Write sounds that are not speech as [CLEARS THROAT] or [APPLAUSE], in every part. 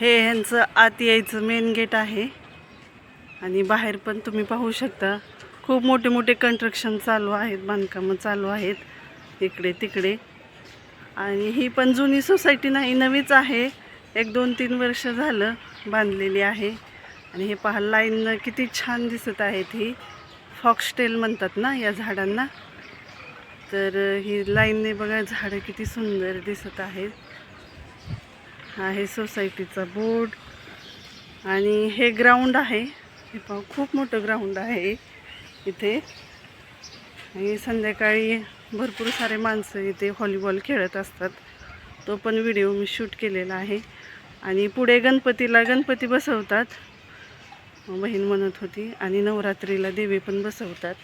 हे ह्यांचं आत यायचं मेन गेट आहे. आणि बाहेर पण तुम्ही पाहू शकता. खूप मोठे मोठे कन्स्ट्रक्शन चालू आहेत बांधकामं चालू आहेत. इकडे तिकडे. आणि ही पण जुनी सोसायटी नाही नवीच आहे. एक दोन तीन वर्ष झालं बांधलेली आहे. आणि हे पहा लाईन किती छान दिसत आहेत ही. फॉक्सटेल म्हणतात ना या झाडांना. तर ही लाईनने बघा झाडं किती सुंदर दिसत आहेत. आहे सोसायटीचा बोर्ड. आणि हे ग्राउंड आहे. हे पाहू खूप मोठं ग्राउंड आहे इथे. आणि संध्याकाळी भरपूर सारे माणसं इथे व्हॉलीबॉल खेळत असतात. तो पण व्हिडिओ मी शूट केलेला आहे. आणि पुढे गणपतीला गणपती बसवतात. बहीण म्हणत होती. आणि नवरात्रीला देवी पण बसवतात.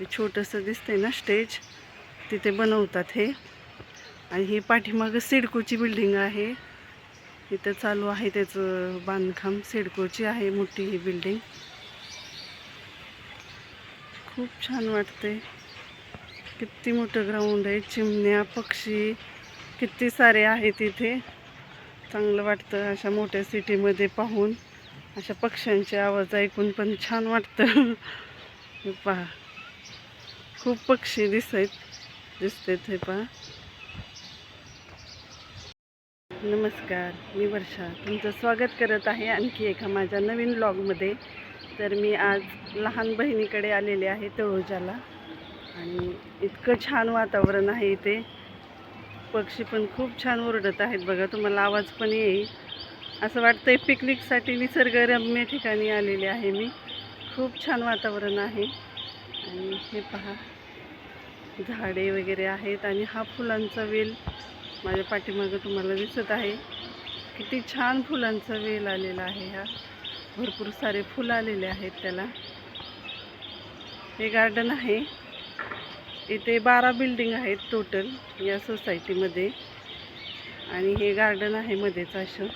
ते छोटंसं दिसतंय ना स्टेज. तिथे बनवतात हे. आणि ही पाठीमागं सिडकोची बिल्डिंग आहे. तिथं चालू आहे त्याचं बांधकाम. सिडकोची आहे मोठी ही बिल्डिंग खूप छान वाटते किती मोठं ग्राउंड आहे. चिमण्या पक्षी किती सारे आहेत इथे. चांगलं वाटतं अशा मोठ्या सिटीमध्ये पाहून. अशा पक्ष्यांचे आवाज ऐकून पण छान वाटतं. हे [LAUGHS] पहा. खूप पक्षी दिसत दिसतात हे पहा. नमस्कार मी वर्षा. तुमचं स्वागत करत आहे आणखी एका माझ्या नवीन ब्लॉगमध्ये तर मी आज लहान बहिणीकडे आलेले आहे तळोजाला. आणि इतकं छान वातावरण आहे इथे. पक्षी पण खूप छान ओरडत आहेत बघा तुम्हाला आवाज पण येईल. असं वाटतंय पिकनिकसाठी निसर्गरम्य ठिकाणी आलेले आहे मी. खूप छान वातावरण आहे. आणि हे पहा झाडे वगैरे आहेत आणि हा फुलांचा वेल माझ्या पाठीमागं तुम्हाला दिसत आहे. किती छान फुलांचा वेल आलेला आहे हा. भरपूर सारे फुलं आलेले आहेत त्याला. हे गार्डन आहे. इथे बारा बिल्डिंग आहेत टोटल या सोसायटीमध्ये आणि हे गार्डन आहे मध्येच असं.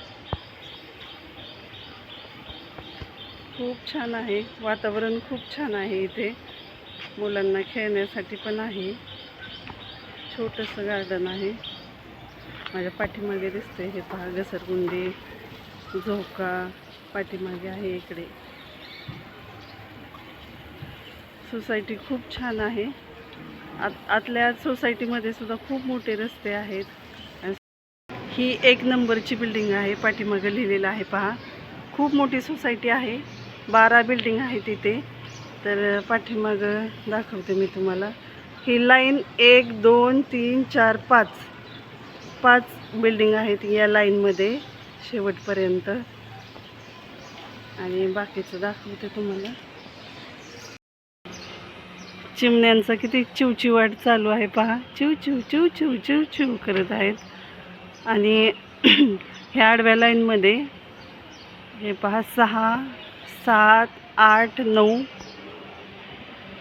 खूप छान आहे. वातावरण खूप छान आहे इथे. मुलांना खेळण्यासाठी पण आहे. छोटंसं गार्डन आहे. माझ्या पाठीमागे दिसते हे पहा घसरगुंडी झोका पाठीमागे आहे इकडे. सोसायटी खूप छान आहे. आत आतल्या सोसायटीमध्ये सुद्धा खूप मोठे रस्ते आहेत. ही एक नंबरची बिल्डिंग आहे पाठीमागं लिहिलेलं आहे पहा. खूप मोठी सोसायटी आहे बारा बिल्डिंग आहे तिथे. तर पाठीमागं दाखवते मी तुम्हाला. ही लाईन एक दोन तीन चार पाच. पाच बिल्डिंग आहेत या लाईनमध्ये शेवटपर्यंत. आणि बाकीचं दाखवते तुम्हाला. चिमण्यांचा किती चिवचिवाट चालू आहे पहा. चिव चिव चिव चिव चिव चिव करत आहेत. आणि [CLEARS THROAT] ह्या आडव्या लाईनमध्ये हे पहा सहा सात आठ नऊ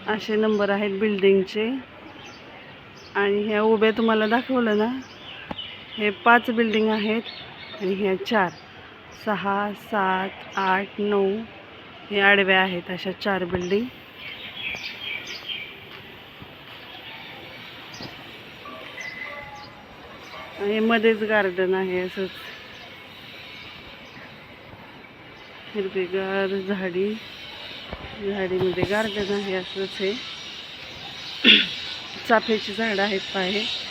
असे नंबर आहेत बिल्डिंगचे आणि ह्या उभ्या तुम्हाला दाखवलं ना? हे पाच बिल्डिंग आहेत आणि ह्या चार. सहा सात आठ नऊ हे आडव्या आहेत अशा चार बिल्डिंग. आणि मध्येच गार्डन आहे असंच. हिरवीगार झाडी. झाडीमध्ये गार्डन आहे असंच हे. चाफ्याची झाडं आहेत पाहे.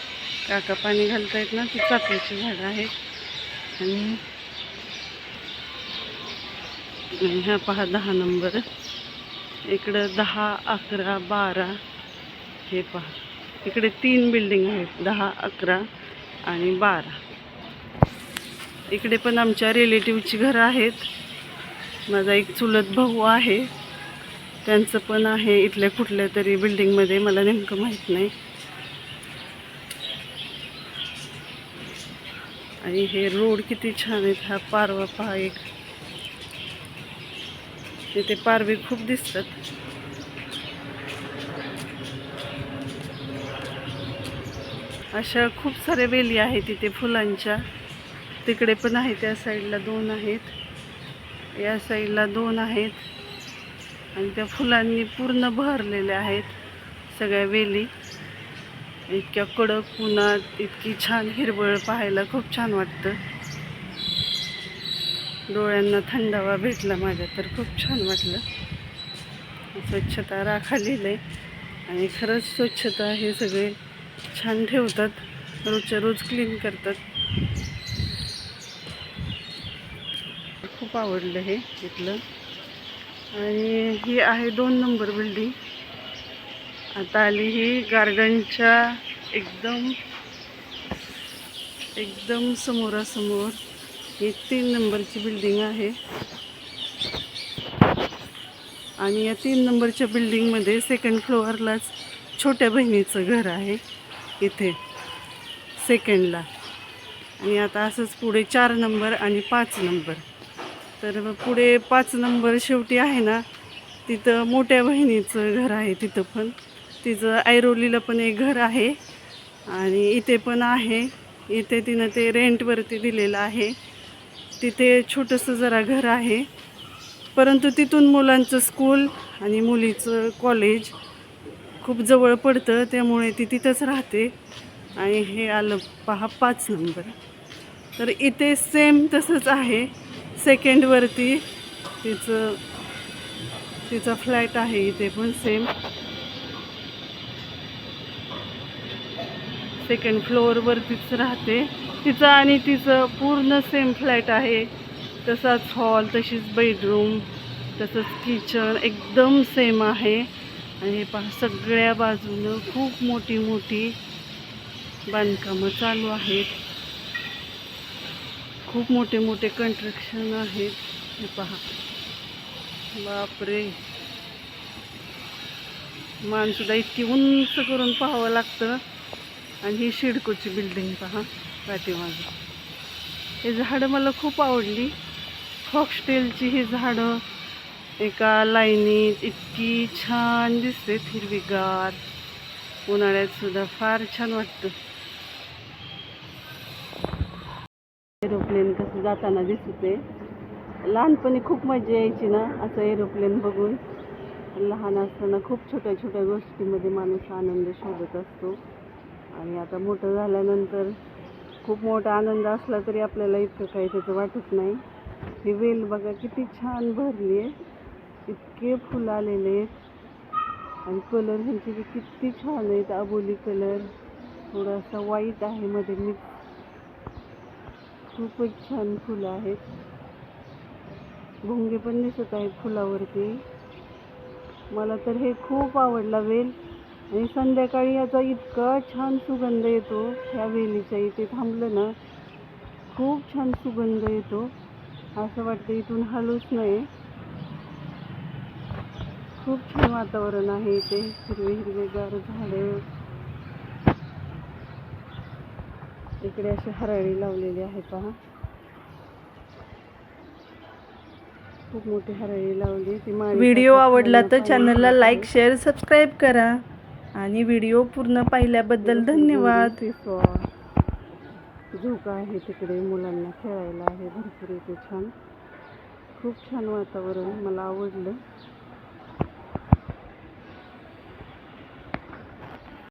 काका पाणी घालतायत ना ती चाफ्याची झाडं आहेत आणि आणि ह्या पहा दहा नंबर. इकडं दहा अकरा बारा हे पहा. इकडे तीन बिल्डिंग आहेत दहा अकरा आणि बारा. इकडे पण आमच्या रिलेटिव्हची घरं आहेत. माझा एक चुलत भाऊ आहे. त्यांचं पण आहे इथल्या कुठल्या तरी बिल्डिंगमध्ये मला नेमकं माहीत नाही. आणि हे रोड किती छान आहेत हा पारवा पहा एक. तिथे पारवे खूप दिसतात. अशा खूप साऱ्या वेली आहेत तिथे फुलांच्या. तिकडे पण आहेत त्या साईडला दोन आहेत. या साईडला दोन आहेत. आणि त्या फुलांनी पूर्ण बहरलेल्या आहेत सगळ्या वेली. इतक्या कडक उन्हात इतकी छान हिरवळ पाहायला खूप छान वाटतं. डोळ्यांना थंडावा भेटला माझ्या तर खूप छान वाटलं. स्वच्छता राखालेलं आहे आणि खरंच स्वच्छता हे सगळे छान ठेवतात. रोजच्या रोज क्लीन करतात. खूप आवडलं हे इथलं. आणि ही आहे दोन नंबर बिल्डिंग आता आली ही गार्डनच्या एकदम एकदम समोरासमोर ही तीन नंबरची बिल्डिंग आहे. आणि या तीन नंबरच्या बिल्डिंगमध्ये सेकंड फ्लोअरलाच छोट्या बहिणीचं घर आहे इथे सेकंडला आणि आता असंच पुढे चार नंबर आणि पाच नंबर. तर मग पुढे पाच नंबर शेवटी आहे ना तिथं मोठ्या बहिणीचं घर आहे तिथं पण. तिचं ऐरोलीला पण एक घर आहे. आणि इथे पण आहे. इथे तिनं ते रेंटवरती दिलेलं आहे. तिथे छोटंसं जरा घर आहे. परंतु तिथून मुलांचं स्कूल आणि मुलीचं कॉलेज खूप जवळ पडतं. त्यामुळे ती तिथंच राहते. आणि हे आलं पहा पाच नंबर. तर इथे सेम तसंच आहे. सेकंडवरती तिचं तिचा फ्लॅट आहे इथे पण सेम सेकंड फ्लोअरवरतीच राहते. तिचं आणि तिचं पूर्ण सेम फ्लॅट आहे. तसाच हॉल तशीच बेडरूम तसंच किचन एकदम सेम आहे. आणि पहा सगळ्या बाजूनं खूप मोठी मोठी बांधकामं चालू आहेत. खूप मोठे मोठे कंस्ट्रक्शन आहेत. हे पहा. बापरे! मानसुद्धा इतकी उंच करून पाहावं लागतं. आणि ही शिडकोची बिल्डिंग पहा पाठीमागे. हे झाडं मला खूप आवडली. फॉक्सटेलची ही झाडं एका लाईनीत इतकी छान दिसते हिरवीगार उन्हाळ्यात सुद्धा फार छान वाटतं. एरोप्लेन कसं जाताना दिसते लहानपणी खूप मजा यायची ना असं एरोप्लेन बघून. लहान असताना खूप छोट्या छोट्या गोष्टीमध्ये माणूस आनंद शोधत असतो. आणि आता मोठं झाल्यानंतर खूप मोठा आनंद असला तरी आपल्याला इतकं काही त्याचं वाटत नाही. ही वेल बघा किती छान भरली आहे. इतके फुलं आलेले आहेत. आणि कलर ह्यांचे बी किती छान आहेत. अबोली कलर. थोडासा वाईट आहे मध्ये मिक्स खूपच छान फुलं आहेत. भोंगे पण दिसत आहेत फुलावरती. मला तर हे खूप आवडला वेल. आणि संध्याकाळी याचा इतका छान सुगंध येतो ह्या वेलीच्या इथे थांबलं ना खूप छान सुगंध येतो. असं वाटतं इथून हलूच नाही खूप छान वातावरण आहे इथे हिरवे हिरवेगार झाडं. इकडे अशी हराळी लावलेली आहे पहा. खूप मोठी हराळी लावली ती व्हिडिओ आवडला तर चॅनलला लाईक शेअर सबस्क्राईब करा. आणि व्हिडिओ पूर्ण पाहिल्याबद्दल धन्यवाद. झोका आहे तिकडे मुलांना खेळायला आहे भरपूर इथे छान. खूप छान वातावरण मला आवडलं.